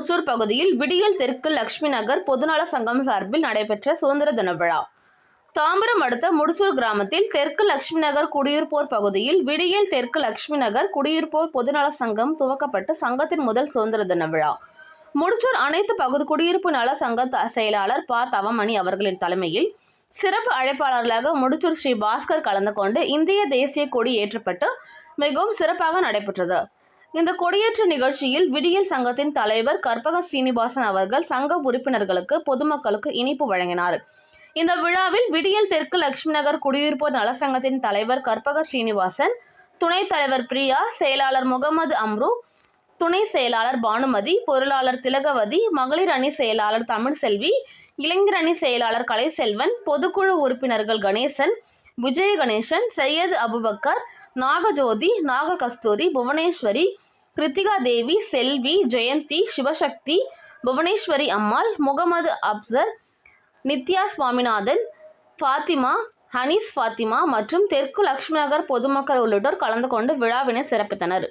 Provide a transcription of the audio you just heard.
பகுதியில் விடியல் தெற்கு லட்சுமி நகர் பொதுநல சங்கம் சார்பில் நடைபெற்ற சுதந்திர தின விழா. தாம்பரம் அடுத்த முடிசூர் கிராமத்தில் தெற்கு லட்சுமி நகர் குடியிருப்போர் பகுதியில் விடியல் தெற்கு லட்சுமி நகர் குடியிருப்போர் பொதுநல சங்கம் துவக்கப்பட்டு சங்கத்தின் முதல் சுதந்திர தின விழா. முடிச்சூர் அனைத்து பகுதி குடியிருப்பு நல சங்க செயலாளர் ப. தவமணி அவர்களின் தலைமையில் சிறப்பு அழைப்பாளர்களாக முடிச்சூர் ஸ்ரீ பாஸ்கர் கலந்து கொண்டு இந்திய தேசிய கொடி ஏற்றப்பட்டு மிகவும் சிறப்பாக நடைபெற்றது. இந்த கொடியேற்ற நிகழ்ச்சியில் விடியல் சங்கத்தின் தலைவர் கற்பக சீனிவாசன் அவர்கள் சங்க உறுப்பினர்களுக்கு பொதுமக்களுக்கு இனிப்பு வழங்கினார். இந்த விழாவில் விடியல் தெற்கு லட்சுமி நகர் குடியிருப்போர் நலசங்கத்தின் தலைவர் கற்பக ஸ்ரீனிவாசன் துணைத் தலைவர் பிரியா செயலாளர் முகமது அம்ரு துணை செயலாளர் பானுமதி பொருளாளர் திலகவதி மகளிர் அணி செயலாளர் தமிழ்செல்வி இளைஞர் அணி செயலாளர் கலைசெல்வன் பொதுக்குழு உறுப்பினர்கள் கணேசன் விஜய கணேசன் சையது அபுபக்கர் நாகஜோதி நாககஸ்தூரி புவனேஸ்வரி கிருத்திகா தேவி செல்வி ஜெயந்தி சிவசக்தி புவனேஸ்வரி அம்மாள் முகமது அப்சர் நித்யா சுவாமிநாதன் ஃபாத்திமா ஹனீஸ் ஃபாத்திமா மற்றும் தெற்கு லக்ஷ்மி நகர் பொதுமக்கள் உள்ளிட்டோர் கலந்து கொண்டு விழாவினை சிறப்பித்தனர்.